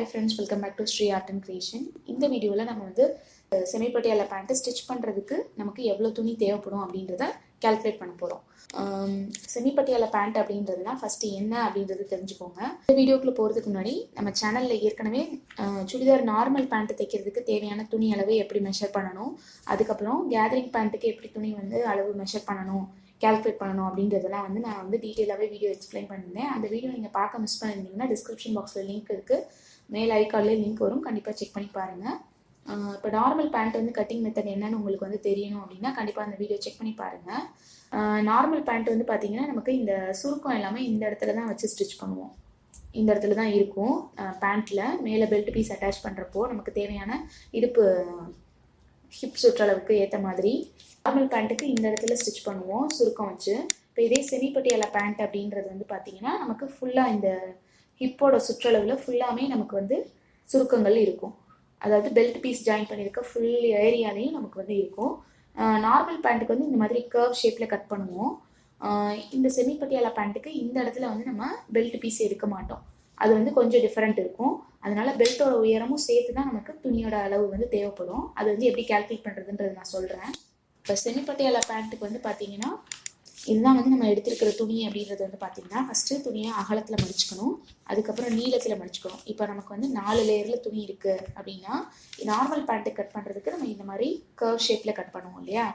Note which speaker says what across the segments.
Speaker 1: Hi friends welcome back to Sri art and creation இந்த வீடியோவில் நம்ம வந்து செமிப்பட்டியால பேண்ட்டு ஸ்டிச் பண்ணுறதுக்கு நமக்கு எவ்வளோ துணி தேவைப்படும் அப்படின்றத கேல்குலேட் பண்ண போகிறோம் செமிப்பட்டியால பேண்ட் அப்படின்றதுனா ஃபஸ்ட்டு என்ன அப்படின்றது தெரிஞ்சுக்கோங்க. இந்த வீடியோக்குள்ளே போகிறதுக்கு முன்னாடி நம்ம சேனலில் ஏற்கனவே சுடிதார் நார்மல் பேண்ட்டு தைக்கிறதுக்கு தேவையான துணி அளவு எப்படி மெஷர் பண்ணணும் அதுக்கப்புறம் கேதரிங் பேண்ட்டுக்கு எப்படி துணி வந்து அளவு மெஷர் பண்ணணும் கேல்குலேட் பண்ணணும் அப்படின்றதெல்லாம் வந்து நான் வந்து டீட்டெயிலாகவே வீடியோ எக்ஸ்பிளைன் பண்ணியிருந்தேன். அந்த வீடியோ நீங்கள் பார்க்க மிஸ் பண்ணியிருந்தீங்கன்னா டிஸ்கிரிப்ஷன் பாக்ஸில் லிங்க் இருக்குது மேல் ஐக்கார்ட்லேயே லிங்க் வரும். கண்டிப்பாக செக் பண்ணி பாருங்கள் இப்போ நார்மல் பேண்ட் வந்து கட்டிங் மெத்தட் என்னன்னு உங்களுக்கு வந்து தெரியணும் அப்படின்னா கண்டிப்பாக அந்த வீடியோ செக் பண்ணி பாருங்கள் நார்மல் பேண்ட் வந்து பார்த்தீங்கன்னா நமக்கு இந்த சுருக்கம் எல்லாமே இந்த இடத்துல தான் வச்சு ஸ்டிச் பண்ணுவோம். இந்த இடத்துல தான் இருக்கும் பேண்ட்டில் மேலே பெல்ட் பீஸ் அட்டாச் பண்ணுறப்போ நமக்கு தேவையான இடுப்பு ஹிப் சுற்றளவுக்கு ஏற்ற மாதிரி நார்மல் பேண்ட்டுக்கு இந்த இடத்துல ஸ்டிச் பண்ணுவோம் சுருக்கம் வச்சு. இப்போ இதே செமிப்பட்டியால பேண்ட் அப்படின்றது வந்து பார்த்தீங்கன்னா நமக்கு ஃபுல்லாக இந்த ஹிப்போட சுற்றளவில் ஃபுல்லாமே நமக்கு வந்து சுருக்கங்கள் இருக்கும். அதாவது பெல்ட் பீஸ் ஜாயின் பண்ணியிருக்க ஃபுல் ஏரியாலையும் நமக்கு வந்து இருக்கும். நார்மல் பேண்ட்டுக்கு வந்து இந்த மாதிரி கர்வ் ஷேப்பில் கட் பண்ணுவோம். இந்த செமி பட்டியாலா பேண்ட்டுக்கு இந்த இடத்துல வந்து நம்ம பெல்ட் பீஸ் எடுக்க மாட்டோம். அது வந்து கொஞ்சம் டிஃப்ரெண்ட் இருக்கும். அதனால பெல்ட்டோட உயரமும் சேர்த்து தான் நமக்கு துணியோட அளவு வந்து தேவைப்படும். அது வந்து எப்படி கால்குலேட் பண்ணுறதுன்றது நான் சொல்கிறேன் இப்போ செமி பட்டியாலா பேண்ட்டுக்கு வந்து பார்த்தீங்கன்னா இதுதான் வந்து நம்ம எடுத்திருக்கிற துணி அப்படின்றது வந்து பார்த்தீங்கன்னா ஃபஸ்ட்டு துணியை அகலத்தில் மடிச்சுக்கணும். அதுக்கப்புறம் நீளத்தில் மடிச்சுக்கணும். இப்போ நமக்கு வந்து நாலு லேயரில் துணி இருக்குது அப்படின்னா நார்மல் பேண்ட்டு கட் பண்ணுறதுக்கு நம்ம இந்த மாதிரி கர்வ் ஷேப்பில் கட் பண்ணுவோம் இல்லையா?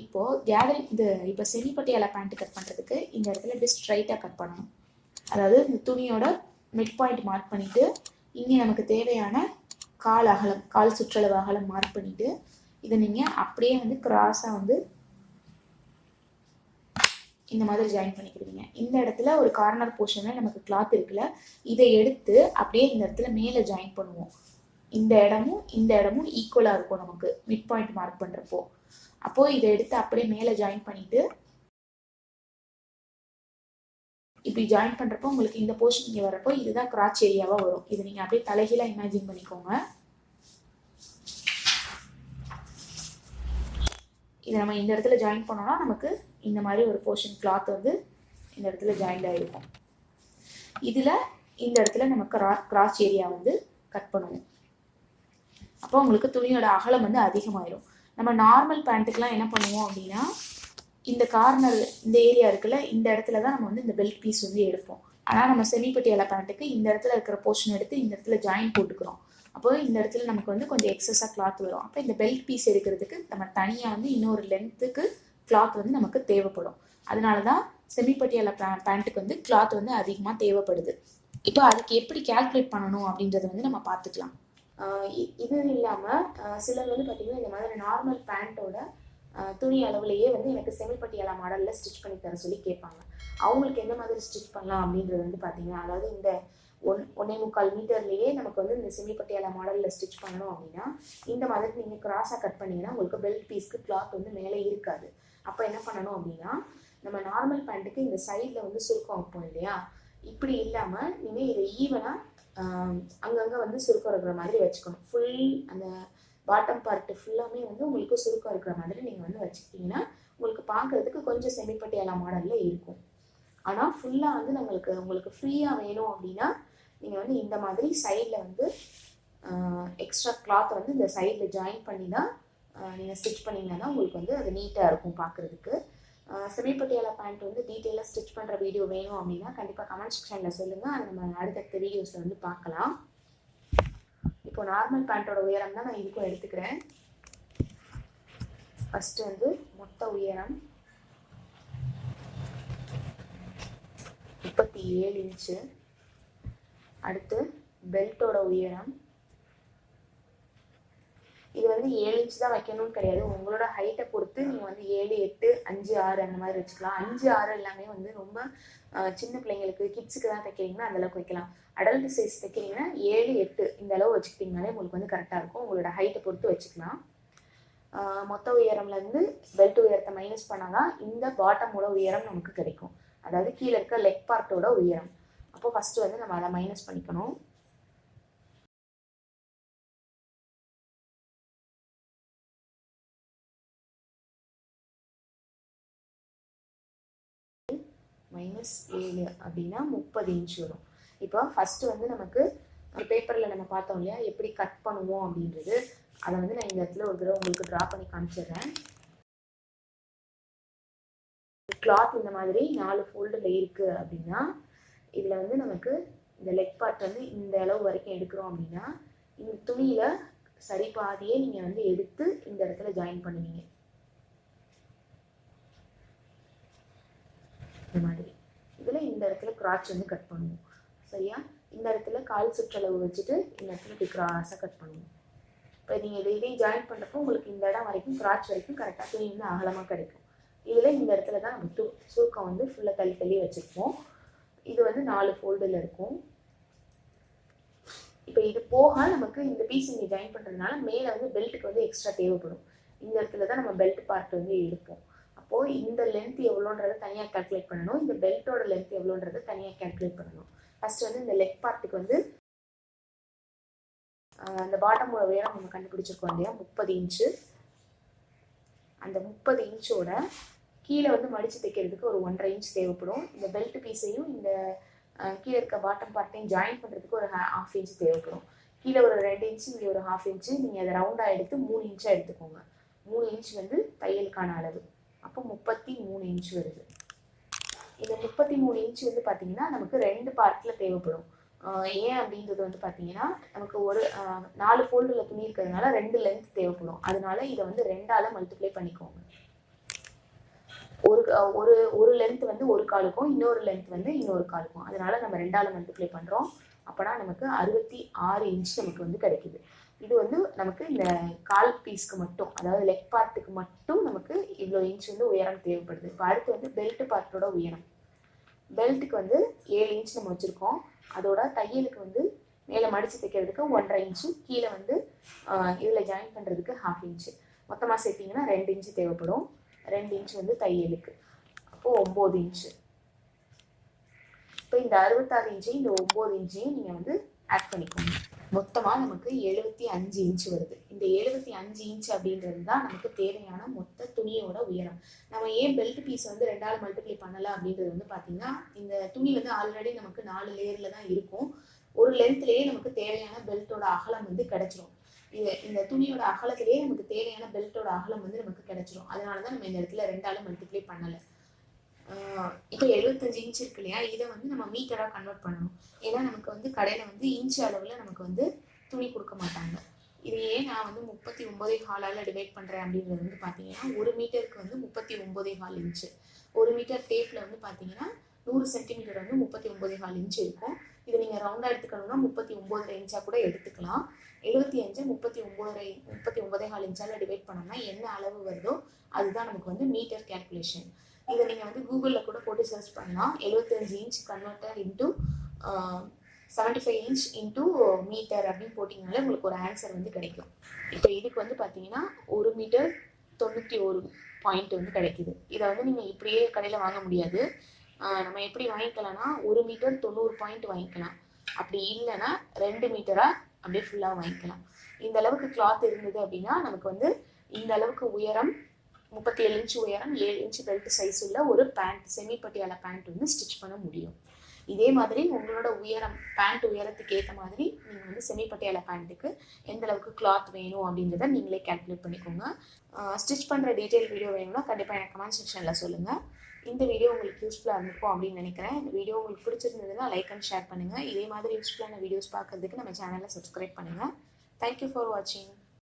Speaker 1: இப்போது கேதரிங் இந்த இப்போ செமி பேண்ட்டு கட் பண்ணுறதுக்கு இந்த இடத்துல இப்படி ஸ்ட்ரைட்டாக கட் பண்ணணும். அதாவது இந்த துணியோட மிட் பாயிண்ட் மார்க் பண்ணிவிட்டு இங்கே நமக்கு தேவையான கால் அகலம் கால் சுற்றளவு அகலம் மார்க் பண்ணிவிட்டு இதை நீங்கள் அப்படியே வந்து கிராஸாக வந்து இந்த மாதிரி ஜாயின் பண்ணிக்கிடுவீங்க. இந்த இடத்துல ஒரு கார்னர் போர்ஷனில் நமக்கு கிளாத் இருக்குல்ல இதை எடுத்து அப்படியே இந்த இடத்துல மேலே ஜாயின் பண்ணுவோம். இந்த இடமும் இந்த இடமும் ஈக்குவலாக இருக்கும் நமக்கு மிட் பாயிண்ட் மார்க் பண்ணுறப்போ அப்போது இதை எடுத்து அப்படியே மேலே ஜாயின் பண்ணிவிட்டு இப்படி ஜாயின் பண்ணுறப்போ உங்களுக்கு இந்த போர்ஷன் இங்கே வரப்போ இதுதான் கிராச் ஏரியாவாக வரும். இது நீங்கள் அப்படியே தலைகீழாக இமேஜின் பண்ணிக்கோங்க. இதை நம்ம இந்த இடத்துல ஜாயின் பண்ணோம்னா நமக்கு இந்த மாதிரி ஒரு போர்ஷன் கிளாத் வந்து இந்த இடத்துல ஜாயிண்ட் ஆகிருக்கும் இதில் இந்த இடத்துல நம்ம கிரா கிராஸ் ஏரியா வந்து கட் பண்ணுவோம். அப்போ உங்களுக்கு துணியோட அகலம் வந்து அதிகமாயிரும். நம்ம நார்மல் பேண்ட்டுக்கெலாம் என்ன பண்ணுவோம் அப்படின்னா இந்த கார்னர் இந்த ஏரியா இருக்குல்ல இந்த இடத்துல தான் நம்ம வந்து இந்த பெல்ட் பீஸ் வந்து எடுப்போம். ஆனால் நம்ம செமிப்பட்டியால பேண்ட்டுக்கு இந்த இடத்துல இருக்கிற போர்ஷன் எடுத்து இந்த இடத்துல ஜாயின் போட்டுக்கிறோம். அப்போ இந்த இடத்துல நமக்கு வந்து கொஞ்சம் எக்ஸஸாக கிளாத் வரும். அப்போ இந்த பெல்ட் பீஸ் எடுக்கிறதுக்கு நம்ம தனியாக வந்து இன்னொரு லென்த்துக்கு கிளாத் வந்து நமக்கு தேவைப்படும். அதனால தான் செமிப்பட்டியால பே பேண்ட்டுக்கு வந்து கிளாத் வந்து அதிகமாக தேவைப்படுது. இப்போ அதுக்கு எப்படி கால்குலேட் பண்ணணும் அப்படின்றத வந்து நம்ம பார்த்துக்கலாம். இ- இது இல்லாமல் சிலர் வந்து பார்த்திங்கன்னா இந்த மாதிரி நார்மல் பேண்ட்டோட துணி அளவுலேயே வந்து எனக்கு செமிப்பட்டியாலா மாடலில் ஸ்டிச் பண்ணி தர சொல்லி கேட்பாங்க. அவங்களுக்கு எந்த மாதிரி ஸ்டிச் பண்ணலாம் அப்படின்றது வந்து பார்த்தீங்கன்னா அதாவது இந்த ஒன் ஒன்னே முக்கால் மீட்டர்லேயே நமக்கு வந்து இந்த செமிப்பட்டியால மாடலில் ஸ்டிச் பண்ணணும் அப்படின்னா இந்த மாதிரி நீங்கள் கிராஸாக கட் பண்ணீங்கன்னா உங்களுக்கு பெல்ட் பீஸ்க்கு கிளாத் வந்து மேலே இருக்காது. அப்போ என்ன பண்ணணும் அப்படின்னா நம்ம நார்மல் பேண்ட்டுக்கு இந்த சைடில் வந்து சுருக்கம் வைப்போம் இல்லையா? இப்படி இல்லாமல் நீங்கள் இதை ஈவனாக அங்கங்கே வந்து சுருக்கம் இருக்கிற மாதிரி வச்சுக்கணும். ஃபுல் அந்த பாட்டம் பார்ட்டு ஃபுல்லாமே வந்து உங்களுக்கு சுருக்கம் இருக்கிற மாதிரி நீங்கள் வந்து வச்சுக்கிட்டிங்கன்னா உங்களுக்கு பார்க்குறதுக்கு கொஞ்சம் செமிப்பட்டியாலா மாடலில் இருக்கும். ஆனால் ஃபுல்லாக வந்து நம்மளுக்கு உங்களுக்கு ஃப்ரீயாக வேணும் அப்படின்னா நீங்கள் வந்து இந்த மாதிரி சைடில் வந்து எக்ஸ்ட்ரா கிளாத் வந்து இந்த சைடில் ஜாயின் பண்ணி தான் நீங்கள் ஸ்டிச் பண்ணிங்கன்னா உங்களுக்கு வந்து அது நீட்டாக இருக்கும் பார்க்குறதுக்கு செமிப்பட்டியால பேண்ட் வந்து டீட்டெயிலாக ஸ்டிச் பண்ணுற வீடியோ வேணும் அப்படின்னா கண்டிப்பாக கமெண்ட் செக்ஷனில் சொல்லுங்கள் அதை நம்ம அடுத்தடுத்த வீடியோஸில் வந்து பார்க்கலாம் இப்போ நார்மல் பேண்ட்டோட உயரம் தான் நான் இதுக்கும் எடுத்துக்கிறேன். ஃபஸ்ட்டு வந்து மொத்த உயரம் முப்பத்தி ஏழு இன்ச்சு அடுத்து பெல்ட்டோட உயரம் இது வந்து ஏழு இன்ச் தான் வைக்கணும்னு கிடையாது. உங்களோட ஹைட்டை பொறுத்து நீங்கள் வந்து ஏழு எட்டு அஞ்சு ஆறு அந்த மாதிரி வச்சுக்கலாம். அஞ்சு ஆறு எல்லாமே வந்து ரொம்ப சின்ன பிள்ளைங்களுக்கு கிட்ஸுக்கு தான் தைக்கிறீங்கன்னா அந்த அளவுக்கு வைக்கலாம். அடல்ட் சைஸ் தைக்கிறீங்கன்னா ஏழு எட்டு இந்த அளவு வச்சுக்கிட்டிங்கனாலே உங்களுக்கு வந்து கரெக்டாக இருக்கும். உங்களோட ஹைட்டை பொறுத்து வச்சுக்கலாம். மொத்த உயரம்லேருந்து பெல்ட் உயரத்தை மைனஸ் பண்ணால் தான் இந்த பாட்டமோட உயரம் நமக்கு கிடைக்கும். அதாவது கீழே இருக்க லெக் பார்ட்டோட உயரம். அப்போ ஃபஸ்ட்டு வந்து நம்ம அதை மைனஸ் பண்ணிக்கணும். மைனஸ் ஏழு அப்படின்னா முப்பது இன்ச் வரும். இப்போ ஃபஸ்ட்டு வந்து நமக்கு ஒரு பேப்பரில் நம்ம பார்த்தோம் இல்லையா? எப்படி கட் பண்ணுவோம் அப்படின்றது. அதை வந்து நான் இந்த இடத்துல ஒரு தடவை உங்களுக்கு ட்ரா பண்ணி காமிச்சிடுறேன். கிளாத் இந்த மாதிரி நாலு ஃபோல்டில் இருக்குது அப்படின்னா இதில் வந்து நமக்கு இந்த லெக் பார்ட் வந்து இந்த அளவு வரைக்கும் எடுக்கிறோம் அப்படின்னா இந்த துணியில் சரி பாதியே நீங்கள் வந்து எடுத்து இந்த இடத்துல ஜாயின் பண்ணுவீங்க. இந்த மாதிரி. இதில் இந்த இடத்துல கிராச் வந்து கட் பண்ணுவோம். சரியா? இந்த இடத்துல கால் சுற்றளவு வச்சுட்டு இந்த இடத்துல இப்படி கிராஸாக கட் பண்ணுவோம். இப்போ நீங்கள் இதை இதையும் ஜாயின் பண்ணுறப்போ உங்களுக்கு இந்த இடம் வரைக்கும் கிராச் வரைக்கும் கரெக்டாக துணி வந்து அகலமாக கிடைக்கும். இதில் இந்த இடத்துல தான் நம்ம து சுருக்கம் வந்து ஃபுல்லாக தள்ளி தள்ளி வச்சுருப்போம். இது வந்து நாலு ஃபோல்டில் இருக்கும். இப்போ இது போக நமக்கு இந்த பீஸ் இங்கே ஜாயின் பண்ணுறதுனால மேலே வந்து பெல்ட்டுக்கு வந்து எக்ஸ்ட்ரா தேவைப்படும். இந்த இடத்துல தான் நம்ம பெல்ட் பார்ட் வந்து எடுப்போம் அப்போது இந்த லென்த் எவ்வளோன்றதை தனியாக கால்குலேட் பண்ணணும். இந்த பெல்ட்டோட லென்த் எவ்வளோன்றதை தனியாக கால்குலேட் பண்ணணும். ஃபஸ்ட்டு வந்து இந்த லெக் பார்ட்டுக்கு வந்து அந்த பாட்டமோட உயரம் நம்ம கண்டுபிடிச்சிருக்கோம் இல்லையா? முப்பது இன்ச்சு அந்த முப்பது இன்ச்சோட கீழே வந்து மடித்து தைக்கிறதுக்கு ஒரு ஒன்றரை இன்ச் தேவைப்படும். இந்த பெல்ட் பீஸையும் இந்த கீழே இருக்க பாட்டம் பார்ட்டையும் ஜாயின் பண்ணுறதுக்கு ஒரு ஹாஃப் இன்ச் தேவைப்படும். கீழே ஒரு ரெண்டு இன்ச்சு இங்கே ஒரு ஹாஃப் இன்ச்சு நீங்கள் அதை ரவுண்டாக எடுத்து மூணு இன்ச்சாக எடுத்துக்கோங்க. மூணு இன்ச் வந்து தையலுக்கான அளவு. அப்போ முப்பத்தி மூணு இன்ச் வருது. இந்த முப்பத்தி மூணு இன்ச் வந்து பார்த்தீங்கன்னா நமக்கு ரெண்டு பார்ட்டில் தேவைப்படும். ஏன் அப்படின்றது வந்து பார்த்தீங்கன்னா நமக்கு ஒரு நாலு ஃபோல்டில் துணி இருக்கிறதுனால ரெண்டு லென்த் தேவைப்படும். அதனால இதை வந்து ரெண்டால் மல்டிப்ளை பண்ணிக்கோங்க. ஒரு ஒரு ஒரு லென்த் வந்து ஒரு காலுக்கும் இன்னொரு லென்த் வந்து இன்னொரு காலுக்கும். அதனால நம்ம ரெண்டால் மல்டிப்ளை பண்ணுறோம் அப்போனா நமக்கு அறுபத்தி ஆறு இன்ச் நமக்கு வந்து கிடைக்குது. இது வந்து நமக்கு இந்த கால் பீஸ்க்கு மட்டும் அதாவது லெக் பார்ட்டுக்கு மட்டும் நமக்கு இவ்வளோ இன்ச் வந்து உயரம் தேவைப்படுது. இப்போ அடுத்து வந்து பெல்ட் பார்ட்டோட உயரம். பெல்ட்டுக்கு வந்து ஏழு இன்ச் நம்ம வச்சுருக்கோம். அதோட தையலுக்கு வந்து மேலே மடித்து தைக்கிறதுக்கு ஒன்றரை இன்ச்சு கீழே வந்து இதில் ஜாயின் பண்ணுறதுக்கு ஹாஃப் இன்ச்சு மொத்தமாக சேர்த்திங்கன்னா ரெண்டு இன்ச்சு தேவைப்படும். ரெண்டு இன்ச் வந்து தையலுக்கு. அப்போது ஒம்பது இன்ச்சு இப்போ இந்த அறுபத்தாறு இன்ச்சையும் இந்த ஒம்பது இன்ச்சையும் நீங்கள் வந்து ஆட் பண்ணிக்கோங்க. மொத்தமாக நமக்கு எழுபத்தி அஞ்சு இன்ச் வருது. இந்த எழுபத்தி அஞ்சு இன்ச் அப்படின்றது தான் நமக்கு தேவையான மொத்த துணியோட உயரம். நம்ம ஏன் பெல்ட் பீஸ் வந்து ரெண்டாவது மல்டிப்ளை பண்ணலை அப்படின்றது வந்து பார்த்தீங்கன்னா இந்த துணி வந்து ஆல்ரெடி நமக்கு நாலு லேயரில் தான் இருக்கும். ஒரு லென்த்லேயே நமக்கு தேவையான பெல்ட்டோட அகலம் வந்து கிடைச்சிரும். இது இந்த துணியோட அகலத்திலேயே நமக்கு தேவையான பெல்ட்டோட அகலம் வந்து நமக்கு கிடைச்சிரும். அதனால தான் நம்ம இந்த இடத்துல ரெண்டாலும் மல்டிப்ளை பண்ணலை. இப்போ எழுபத்தஞ்சு இன்ச் இருக்கு இல்லையா? இதை வந்து நம்ம மீட்டராக கன்வெர்ட் பண்ணணும். ஏன்னா நமக்கு வந்து கடையில் வந்து இன்ச் அளவில் நமக்கு வந்து துணி கொடுக்க மாட்டாங்க. இது ஏன் நான் வந்து முப்பத்தி ஒம்பதே ஹாலால் டிவைட் பண்ணுறேன் அப்படின்றது வந்து பார்த்தீங்கன்னா ஒரு மீட்டருக்கு வந்து முப்பத்தி ஒம்பதே ஹால் இன்ச்சு ஒரு மீட்டர் டேப்பில் வந்து பார்த்தீங்கன்னா நூறு சென்டிமீட்டர் வந்து முப்பத்தி ஒம்பதே ஹால் இன்ச் இருக்கும். இது நீங்கள் ரவுண்டாக எடுத்துக்கணும்னா முப்பத்தி ஒம்பதரை இன்ச்சாக கூட எடுத்துக்கலாம். எழுபத்தி அஞ்சு முப்பத்தி ஒம்பதரை முப்பத்தி ஒம்பதே ஹால் இன்ச்சால் டிவைட் பண்ணோம்னா என்ன அளவு வருதோ அதுதான் நமக்கு வந்து மீட்டர் கேல்குலேஷன் இதை நீங்கள் வந்து கூகுளில் கூட போட்டு சர்ச் பண்ணலாம். எழுபத்தஞ்சு inch converter into seventy five inch into metre அப்படின்னு போட்டிங்கனாலே உங்களுக்கு ஒரு ஆன்சர் வந்து கிடைக்கும். இப்போ இதுக்கு வந்து பார்த்தீங்கன்னா ஒரு மீட்டர் தொண்ணூற்றி ஒரு பாயிண்ட் வந்து கிடைக்குது. இதை வந்து நீங்கள் இப்படியே கடையில் வாங்க முடியாது. நம்ம எப்படி வாங்கிக்கலாம்னா ஒரு மீட்டர் தொண்ணூறு பாயிண்ட் வாங்கிக்கலாம். அப்படி இல்லைன்னா ரெண்டு மீட்டராக அப்படியே ஃபுல்லாக வாங்கிக்கலாம். இந்த அளவுக்கு கிளாத் இருந்தது அப்படின்னா நமக்கு வந்து இந்த அளவுக்கு உயரம் முப்பத்தி ஏழு இன்ச்சு உயரம் ஏழு இன்ச்சு பெல்ட் சைஸ் உள்ள ஒரு பேண்ட் செமி பட்டியால பேண்ட் வந்து ஸ்டிச் பண்ண முடியும். இதே மாதிரி உங்களோட உயரம் பேண்ட் உயரத்துக்கு ஏற்ற மாதிரி நீங்கள் வந்து செமி பட்டியால பேண்ட்டுக்கு எந்த அளவுக்கு கிளாத் வேணும் அப்படின்றத நீங்களே கேல்குலேட் பண்ணிக்கோங்க. ஸ்டிச் பண்ணுற டீட்டெயில் வீடியோ வேணும்னா கண்டிப்பாக எனக்கு கமெண்ட் செக்ஷனில் சொல்லுங்கள் இந்த வீடியோ உங்களுக்கு யூஸ்ஃபுல்லாக இருந்திருக்கும் அப்படின்னு நினைக்கிறேன். இந்த வீடியோ உங்களுக்கு பிடிச்சிருந்ததுன்னா லைக் அண்ட் ஷேர் பண்ணுங்கள் இதே மாதிரி யூஸ்ஃபுல்லான வீடியோஸ் பார்க்கறதுக்கு நம்ம சேனலை சப்ஸ்கிரைப் பண்ணுங்கள் தேங்க்யூ ஃபார் வாட்சிங்